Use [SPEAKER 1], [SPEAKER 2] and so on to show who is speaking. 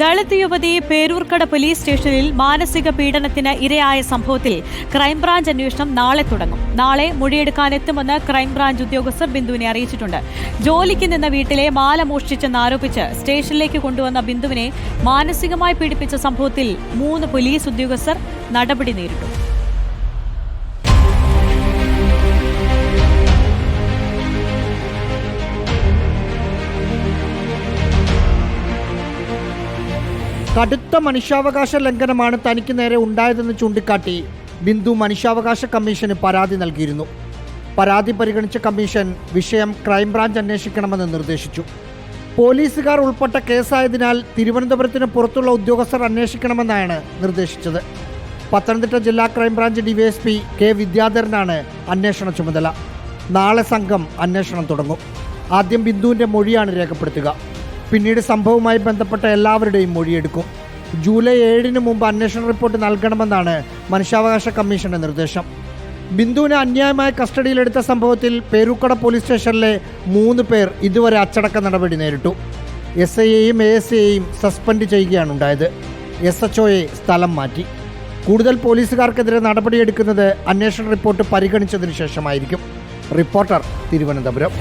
[SPEAKER 1] ദളിത് യുവതി പേരൂർക്കട പോലീസ് സ്റ്റേഷനിൽ മാനസിക പീഡനത്തിന് ഇരയായ സംഭവത്തിൽ ക്രൈംബ്രാഞ്ച് അന്വേഷണം നാളെ തുടങ്ങും. നാളെ മൊഴിയെടുക്കാനെത്തുമെന്ന് ക്രൈംബ്രാഞ്ച് ഉദ്യോഗസ്ഥർ ബിന്ദുവിനെ അറിയിച്ചിട്ടുണ്ട്. ജോലിക്ക് നിന്ന വീട്ടിലെ മാല മോഷ്ടിച്ചെന്നാരോപിച്ച് സ്റ്റേഷനിലേക്ക് കൊണ്ടുവന്ന ബിന്ദുവിനെ മാനസികമായി പീഡിപ്പിച്ച സംഭവത്തിൽ മൂന്ന് പോലീസ് ഉദ്യോഗസ്ഥർ നടപടി നേരിട്ടു.
[SPEAKER 2] കടുത്ത മനുഷ്യാവകാശ ലംഘനമാണ് തനിക്ക് നേരെ ഉണ്ടായതെന്ന് ചൂണ്ടിക്കാട്ടി ബിന്ദു മനുഷ്യാവകാശ കമ്മീഷന് പരാതി നൽകിയിരുന്നു. പരാതി പരിഗണിച്ച കമ്മീഷൻ വിഷയം ക്രൈംബ്രാഞ്ച് അന്വേഷിക്കണമെന്ന് നിർദ്ദേശിച്ചു. പോലീസുകാർ ഉൾപ്പെട്ട കേസായതിനാൽ തിരുവനന്തപുരത്തിന് പുറത്തുള്ള ഉദ്യോഗസ്ഥർ അന്വേഷിക്കണമെന്നാണ് നിർദ്ദേശിച്ചത്. പത്തനംതിട്ട ജില്ലാ ക്രൈംബ്രാഞ്ച് ഡിവൈഎസ്പി കെ വിദ്യാധരനാണ് അന്വേഷണ ചുമതല. നാളെ സംഘം അന്വേഷണം തുടങ്ങും. ആദ്യം ബിന്ദുവിന്റെ മൊഴിയാണ് രേഖപ്പെടുത്തുക. പിന്നീട് സംഭവവുമായി ബന്ധപ്പെട്ട എല്ലാവരുടെയും മൊഴിയെടുക്കും. ജൂലൈ ഏഴിന് മുമ്പ് അന്വേഷണ റിപ്പോർട്ട് നൽകണമെന്നാണ് മനുഷ്യാവകാശ കമ്മീഷന്റെ നിർദ്ദേശം. ബിന്ദുവിനെ അന്യായമായ കസ്റ്റഡിയിലെടുത്ത സംഭവത്തിൽ പേരൂക്കട പോലീസ് സ്റ്റേഷനിലെ മൂന്ന് പേർ ഇതുവരെ അച്ചടക്ക നടപടി നേരിട്ടു. എസ് ഐയെയും എ എസ് ഐയെയും സസ്പെൻഡ് ചെയ്യുകയാണ് ഉണ്ടായത് എസ് എച്ച് ഒയെ സ്ഥലം മാറ്റി. കൂടുതൽ പോലീസുകാർക്കെതിരെ നടപടിയെടുക്കുന്നത് അന്വേഷണ റിപ്പോർട്ട് പരിഗണിച്ചതിന് ശേഷമായിരിക്കും. റിപ്പോർട്ടർ തിരുവനന്തപുരം.